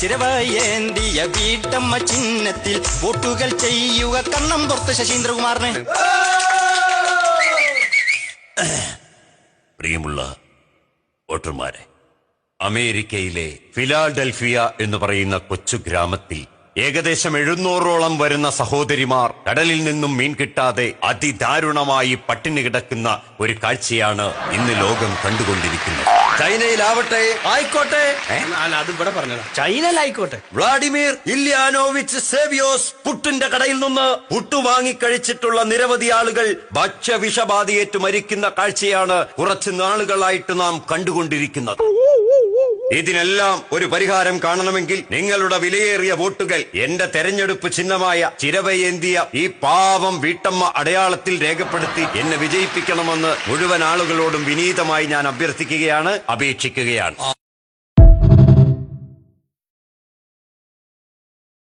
ചിരവയേന്തിയ വീട്ടമ്മ ചിഹ്നത്തിൽ വോട്ടുകൾ ചെയ്യുക കണ്ണം പുറത്ത് ശശീന്ദ്രകുമാറിന്. പ്രിയമുള്ള വോട്ടർമാരെ അമേരിക്കയിലെ ഫിലാഡൽഫിയ എന്ന് പറയുന്ന കൊച്ചു ഗ്രാമത്തിൽ ഏകദേശം എഴുന്നൂറോളം വരുന്ന സഹോദരിമാർ കടലിൽ നിന്നും മീൻ കിട്ടാതെ അതിദാരുണമായി പട്ടിണി കിടക്കുന്ന ഒരു കാഴ്ചയാണ് ഇന്ന് ലോകം കണ്ടുകൊണ്ടിരിക്കുന്നത്. ചൈനയിലാവട്ടെ. ആയിക്കോട്ടെ? അല്ല അത് ഇവിടെ പറഞ്ഞതാ. ചൈനയിലായിക്കോട്ടെ. വ്ളാഡിമിർ ഇല്യാനോവിച്ച് സേവിയോസ് പുട്ടിന്റെ കടയിൽ നിന്ന് പുട്ടു വാങ്ങിക്കഴിച്ചിട്ടുള്ള നിരവധി ആളുകൾ ഭക്ഷ്യ വിഷബാധയേറ്റ് മരിക്കുന്ന കാഴ്ചയാണ് കുറച്ച് നാളുകളായിട്ട് നാം കണ്ടുകൊണ്ടിരിക്കുന്നത്. ഇതിനെല്ലാം ഒരു പരിഹാരം കാണണമെങ്കിൽ നിങ്ങളുടെ വിലയേറിയ വോട്ടുകൾ എന്റെ തെരഞ്ഞെടുപ്പ് ചിഹ്നമായ ചിരവയേന്തിയ ഈ പാവം വീട്ടമ്മ അടയാളത്തിൽ രേഖപ്പെടുത്തി എന്നെ വിജയിപ്പിക്കണമെന്ന് മുഴുവൻ ആളുകളോടും വിനീതമായി ഞാൻ അഭ്യർത്ഥിക്കുകയാണ് അപേക്ഷിക്കുകയാണ്.